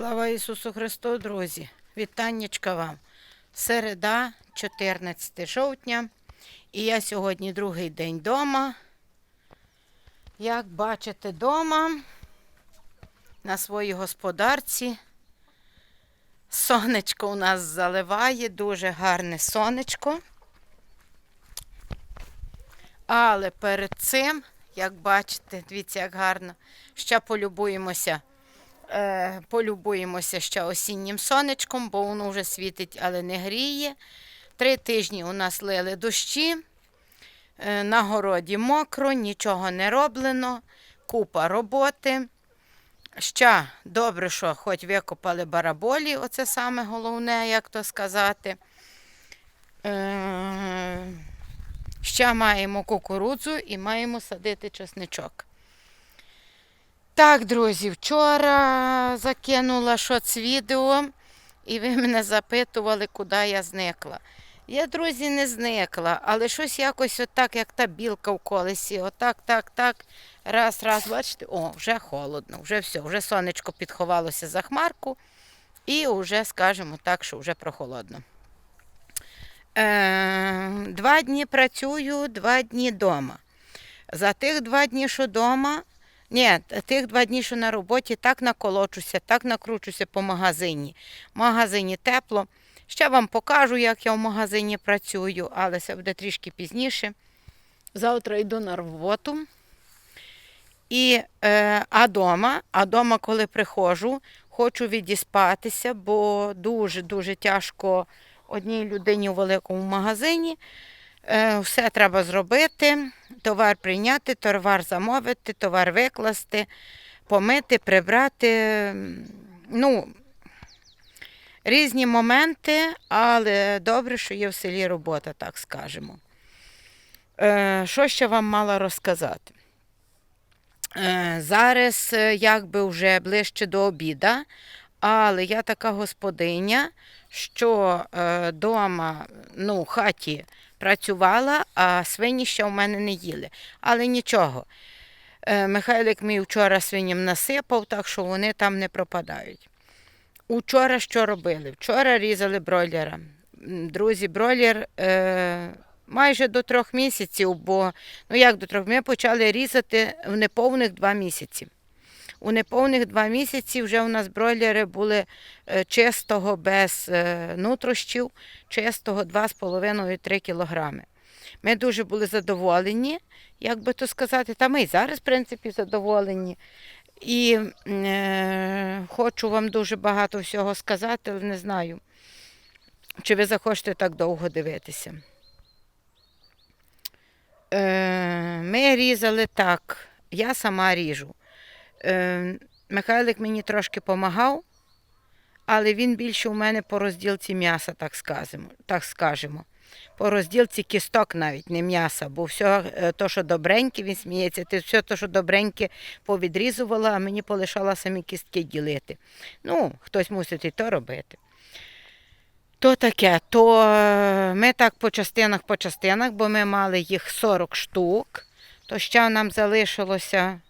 Слава Ісусу Христу, друзі! Вітаннячка вам! Середа, 14 жовтня. І я сьогодні другий день вдома. Як бачите, вдома на своїй господарці. Сонечко у нас заливає, дуже гарне сонечко. Але перед цим, як бачите, дивіться, як гарно, ще полюбуємося е, полюбуємося ще осіннім сонечком, бо воно вже світить, але не гріє. Три тижні у нас лили дощі. Е, на городі мокро, нічого не роблено, купа роботи. Ще добре, що хоч викопали бараболі, оце саме головне, як то сказати. Е, ще маємо кукурудзу і маємо садити чесничок. Так, друзі, вчора закинула шоц відео, і ви мене запитували, куди я зникла. Я, друзі, не зникла, але щось якось отак, як та білка в колесі. Отак, так, так. Раз, раз, бачите, о, вже холодно, вже все, вже сонечко підховалося за хмарку, і вже, скажімо так, що вже прохолодно. Е, два дні працюю, два дні вдома. За тих два дні, що вдома, ні, тих два дні, що на роботі, так наколочуся, так накручуся по магазині. В магазині тепло. Ще вам покажу, як я в магазині працюю, але це буде трішки пізніше. Завтра йду на роботу. І, е, а дома, а дома, коли приходжу, хочу відіспатися, бо дуже-дуже тяжко одній людині у великому магазині. Е, все треба зробити, товар прийняти, товар замовити, товар викласти, помити, прибрати. Ну, різні моменти, але добре, що є в селі робота, так скажемо. Е, Що ще вам мала розказати? Е, Зараз якби вже ближче до обіда, але я така господиня, що е, дома, ну, в хаті працювала, а свині ще в мене не їли. Але нічого. Е, Михайлик мій вчора свиням насипав, так що вони там не пропадають. Учора що робили? Вчора різали бройлера. Друзі, бройлер е, майже до трьох місяців, бо ну як до трьох, ми почали різати в неповних два місяці. У неповних два місяці вже у нас бройлери були е, чистого без е, нутрощів, чистого 2,5-3 кілограми. Ми дуже були задоволені, як би то сказати, та ми і зараз, в принципі, задоволені. І е, хочу вам дуже багато всього сказати, але не знаю, чи ви захочете так довго дивитися. Е, ми різали так, я сама ріжу. Е, Михайлик мені трошки допомагав, але він більше у мене по розділці м'яса, так скажемо. Так скажемо. По розділці кісток навіть, не м'яса, бо все то, що добреньке, він сміється, ти все то, що добреньке повідрізувала, а мені полишала самі кістки ділити. Ну, хтось мусить і то робити. То таке, то е, ми так по частинах, по частинах, бо ми мали їх 40 штук, то ще нам залишилося,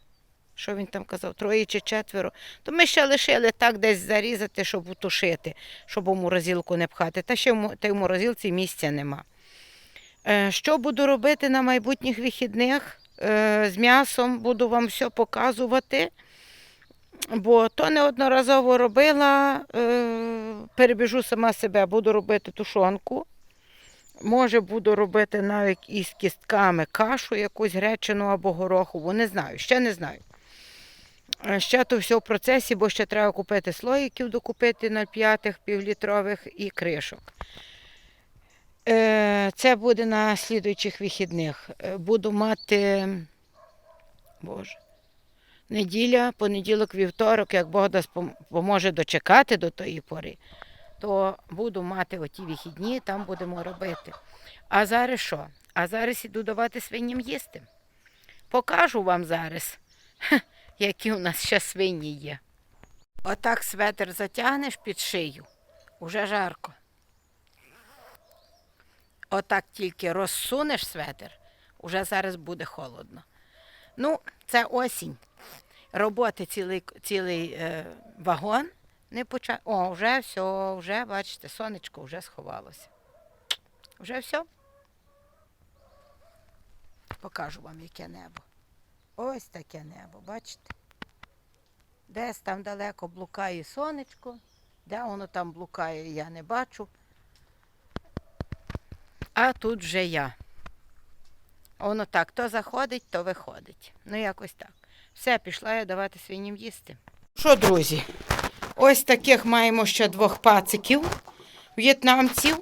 що він там казав, троє чи четверо, то ми ще лишили так десь зарізати, щоб утушити, щоб у морозилку не пхати. Та ще в та в морозилці місця нема. Е, Що буду робити на майбутніх вихідних? Е, З м'ясом буду вам все показувати, бо то неодноразово робила, е, перебіжу сама себе, буду робити тушонку. Може, буду робити навіть із кістками кашу, якусь гречину або горохову. Не знаю, ще не знаю. Ще то все в процесі, бо ще треба купити слоїків, докупити 0,5 півлітрових і кришок. Е, Це буде на слідуючих вихідних. Е, Буду мати, Боже, неділя, понеділок, вівторок, як Бог дасть поможе дочекати до тої пори, то буду мати оті вихідні, там будемо робити. А зараз що? А зараз іду давати свиням їсти. Покажу вам зараз, які у нас ще свині є. Отак светр затягнеш під шию, уже жарко. Отак тільки розсунеш светр, уже зараз буде холодно. Ну, це осінь. Роботи цілий, цілий е, вагон, Не поча... О, вже все, вже, бачите, сонечко вже сховалося. Вже все. Покажу вам, яке небо. Ось таке небо, бачите? Десь там далеко блукає сонечко, де воно там блукає, я не бачу. А тут вже я. Воно так, то заходить, то виходить. Ну, якось так. Все, пішла я давати свиням їсти. Що, друзі? Ось таких маємо ще двох пациків, в'єтнамців.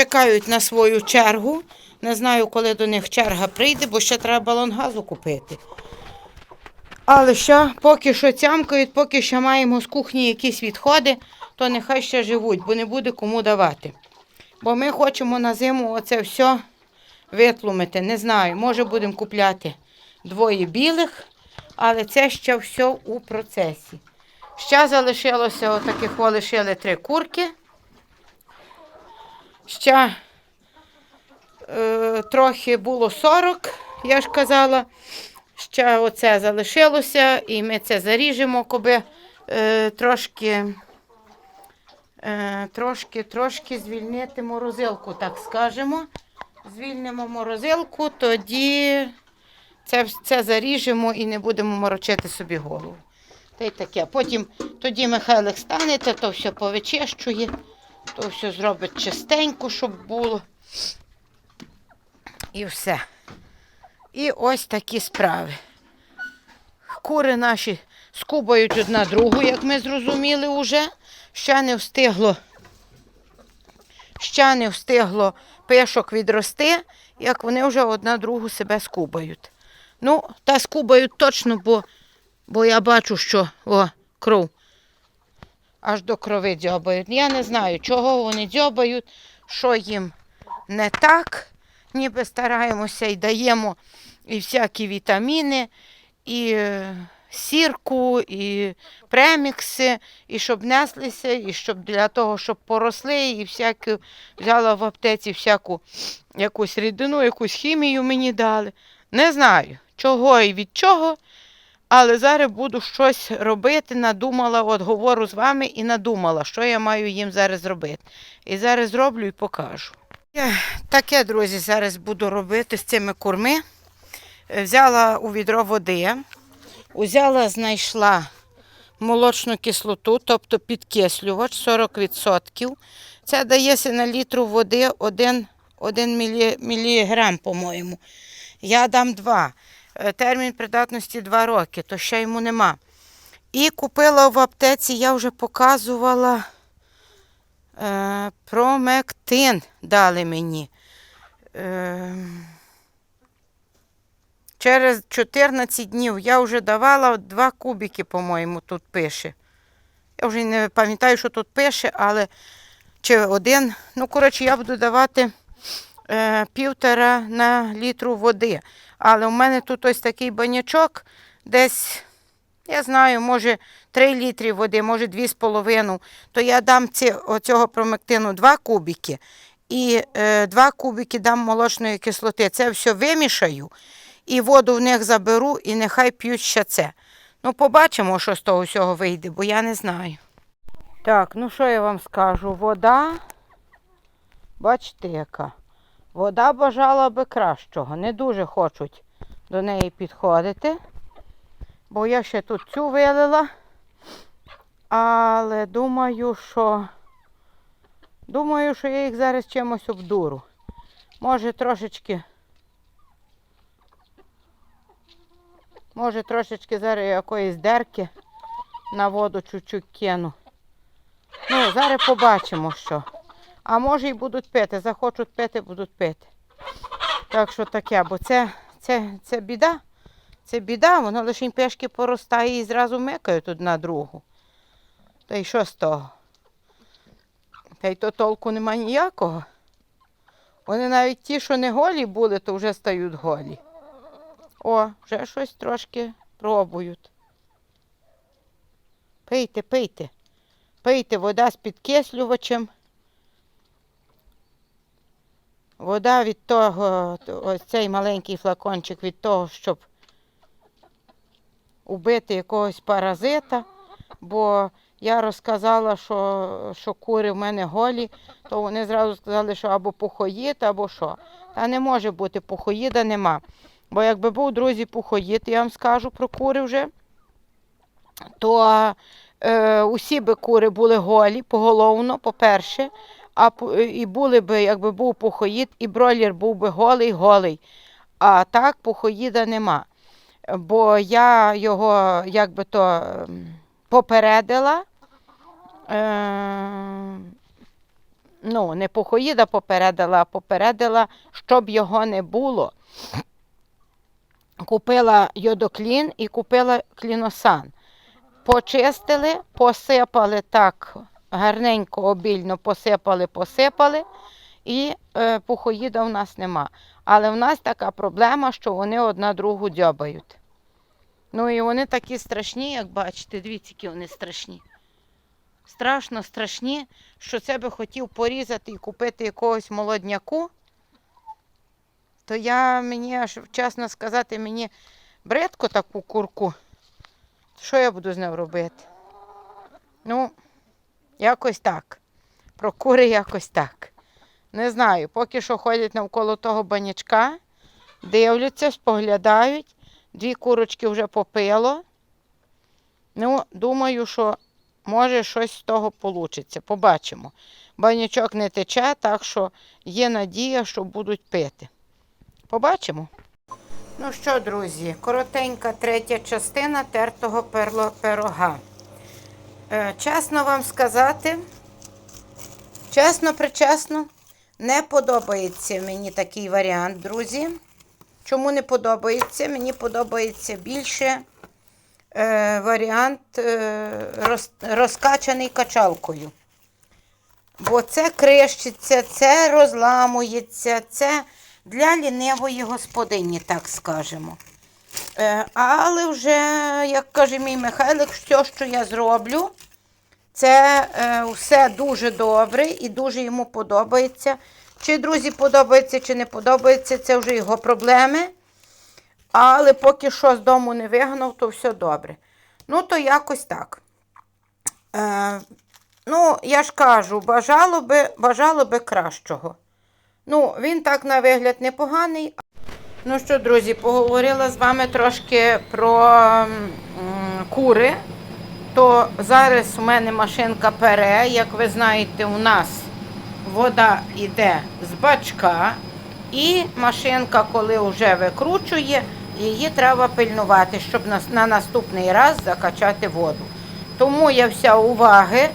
Чекають на свою чергу. Не знаю, коли до них черга прийде, бо ще треба балон газу купити. Але ще поки що цямкають, поки ще маємо з кухні якісь відходи, то нехай ще живуть, бо не буде кому давати. Бо ми хочемо на зиму оце все витлумити. Не знаю, може будемо купляти двоє білих, але це ще все у процесі. Ще залишилося отаких лишили три курки. Ще е, трохи було 40, я ж казала. Ще оце залишилося, і ми це заріжемо, коби е, трошки, е, трошки, трошки звільнити морозилку, так скажемо. Звільнимо морозилку, тоді це, це заріжемо і не будемо морочити собі голову. Та й таке. Потім тоді Михайлик стане, та то все повичищує, то все зробить чистенько, щоб було. І все. І ось такі справи. Кури наші скубають одна другу, як ми зрозуміли вже. Ще не встигло, ще не встигло пишок відрости, як вони вже одна другу себе скубають. Ну, та скубають точно, бо, бо я бачу, що о, кров аж до крови дзьобають. Я не знаю, чого вони дзьобають, що їм не так. Ніби стараємося і даємо і всякі вітаміни, і е, сірку, і премікси, і щоб неслися, і щоб для того, щоб поросли, і всяку взяла в аптеці всяку якусь рідину, якусь хімію мені дали. Не знаю, чого і від чого, але зараз буду щось робити. Надумала, от говорю з вами і надумала, що я маю їм зараз зробити. І зараз зроблю і покажу. Я Таке, друзі, зараз буду робити з цими курми. Е, Взяла у відро води, взяла, знайшла молочну кислоту, тобто підкислювач 40%. Це дається на літру води 1, 1 мілі, міліграм, по-моєму. Я дам 2. Е, Термін придатності 2 роки, то ще йому нема. І купила в аптеці, я вже показувала е, промектин дали мені. Е, через 14 днів я вже давала 2 кубики, по-моєму, тут пише. Я вже не пам'ятаю, що тут пише, але чи один. Ну, коротше, я буду давати півтора на літру води. Але у мене тут ось такий банячок, десь, я знаю, може 3 літри води, може 2,5. То я дам ці, оцього промектину 2 кубики і е, 2 кубики дам молочної кислоти. Це все вимішаю і воду в них заберу, і нехай п'ють ще це. Ну, побачимо, що з того всього вийде, бо я не знаю. Так, ну що я вам скажу? Вода, бачите, яка. Вода бажала би кращого. Не дуже хочуть до неї підходити. Бо я ще тут цю вилила. Але думаю, що думаю, що я їх зараз чимось обдуру. Може трошечки. Може трошечки зараз якоїсь дерки на воду чуть-чуть кину. Ну, зараз побачимо, що. А може і будуть пити. Захочуть пити, будуть пити. Так що таке, бо це, це, це біда. Це біда, воно лише пешки поростає і зразу мекають одна другу. Та й що з того? Та й то толку нема ніякого. Вони навіть ті, що не голі були, то вже стають голі. О, вже щось трошки пробують. Пийте, пийте. Пийте вода з підкислювачем. Вода від того, ось цей маленький флакончик від того, щоб убити якогось паразита, бо я розказала, що, що кури в мене голі, то вони зразу сказали, що або пухоїд, або що. Та не може бути пухоїда нема. Бо якби був, друзі, пухоїд, я вам скажу про кури вже, то е, усі би кури були голі, поголовно, по-перше, а і були би, якби був пухоїд, і бройлер був би голий, голий. А так пухоїда нема. Бо я його якби то ем, попередила. Е, ну, не пухоїда попередила, а попередила, щоб його не було. Купила йодоклін і купила кліносан. Почистили, посипали так гарненько, обільно посипали, посипали, і е, пухоїда в нас нема. Але в нас така проблема, що вони одна другу дзьобають. Ну і вони такі страшні, як бачите, дивіться, які вони страшні. Страшно страшні, що це би хотів порізати і купити якогось молодняку. То я мені чесно сказати, мені бридко таку курку. Що я буду з нею робити? Ну, якось так. Про кури якось так. Не знаю, поки що ходять навколо того банячка, дивляться, споглядають. Дві курочки вже попило. Ну, думаю, що може щось з того вийде. Побачимо. Банячок не тече, так що є надія, що будуть пити. Побачимо. Ну що, друзі, коротенька третя частина тертого перло- пирога. Е, чесно вам сказати, чесно, причесно, не подобається мені такий варіант, друзі. Чому не подобається? Мені подобається більше е, варіант е, роз, розкачаний качалкою. Бо це крещиться, це розламується, це для лінивої господині, так скажемо. Е, але вже, як каже мій Михайлик, все, що я зроблю, це е, все дуже добре і дуже йому подобається. Чи друзі подобається, чи не подобається, це вже його проблеми. Але поки що з дому не вигнав, то все добре. Ну, то якось так. Е, ну, я ж кажу, бажало би, бажало би кращого. Ну, він так на вигляд непоганий. Ну що, друзі, поговорила з вами трошки про кури. То зараз у мене машинка пере. Як ви знаєте, у нас вода йде з бачка, і машинка, коли вже викручує, її треба пильнувати, щоб на, на наступний раз закачати воду. Тому я вся уваги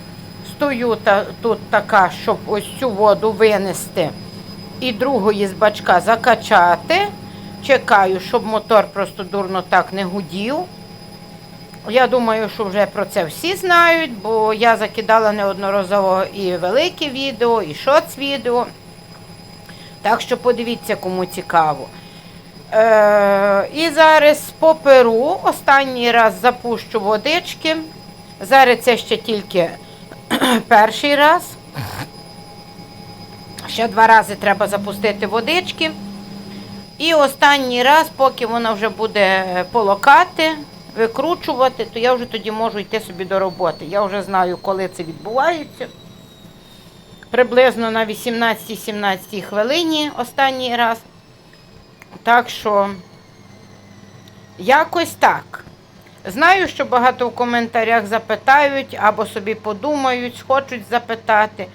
стою тут така, щоб ось цю воду винести і другої з бачка закачати. Чекаю, щоб мотор просто дурно так не гудів. Я думаю, що вже про це всі знають, бо я закидала неодноразово і велике відео, і шоц відео. Так що подивіться, кому цікаво. Е, і зараз по перу останній раз запущу водички. Зараз це ще тільки перший раз. Ще два рази треба запустити водички. І останній раз, поки вона вже буде полокати, викручувати, то я вже тоді можу йти собі до роботи. Я вже знаю, коли це відбувається. Приблизно на 18-17 хвилині останній раз. Так що, якось так. Знаю, що багато в коментарях запитають або собі подумають, хочуть запитати,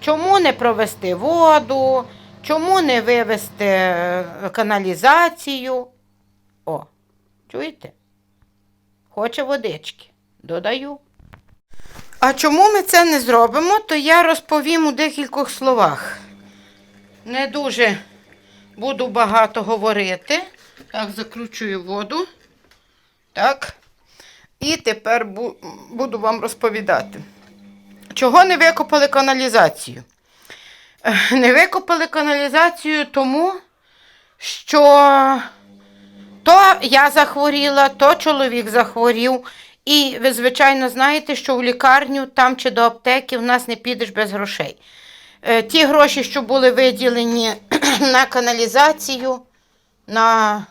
чому не провести воду, чому не вивести е, каналізацію. О, чуєте? Хоче водички. Додаю. А чому ми це не зробимо, то я розповім у декількох словах. Не дуже буду багато говорити. Так, закручую воду. Так. І тепер буду вам розповідати. Чого не викопали каналізацію? Не викопали каналізацію тому, що то я захворіла, то чоловік захворів. І ви, звичайно, знаєте, що в лікарню там чи до аптеки в нас не підеш без грошей. Е, Ті гроші, що були виділені на каналізацію, на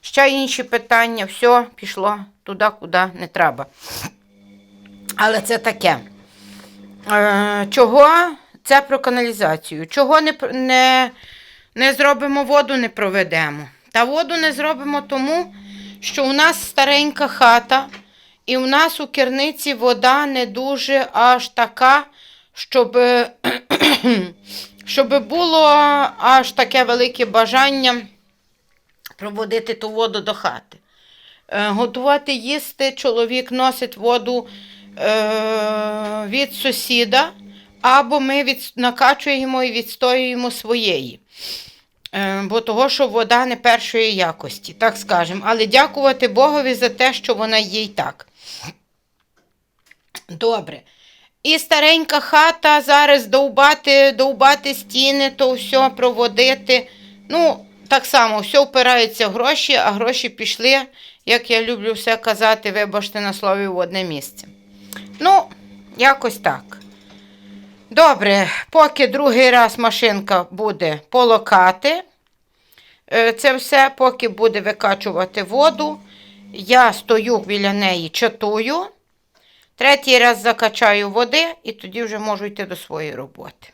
ще інші питання, все пішло туди, куди не треба. Але це таке. Е, чого? Це про каналізацію. Чого не, не, не зробимо воду, не проведемо. Та воду не зробимо тому, що у нас старенька хата, і у нас у керниці вода не дуже аж така, щоб, щоб було аж таке велике бажання проводити ту воду до хати. Е, Готувати їсти чоловік носить воду е, від сусіда, або ми від, накачуємо і відстоюємо своєї. Е, бо того, що вода не першої якості, так скажемо. Але дякувати Богові за те, що вона є й так. Добре. І старенька хата зараз довбати, довбати стіни, то все проводити. Ну, так само, все впирається в гроші, а гроші пішли, як я люблю все казати, вибачте на слові в одне місце. Ну, якось так. Добре, поки другий раз машинка буде полокати, е, це все, поки буде викачувати воду, я стою біля неї, чатую. Третій раз закачаю води і тоді вже можу йти до своєї роботи.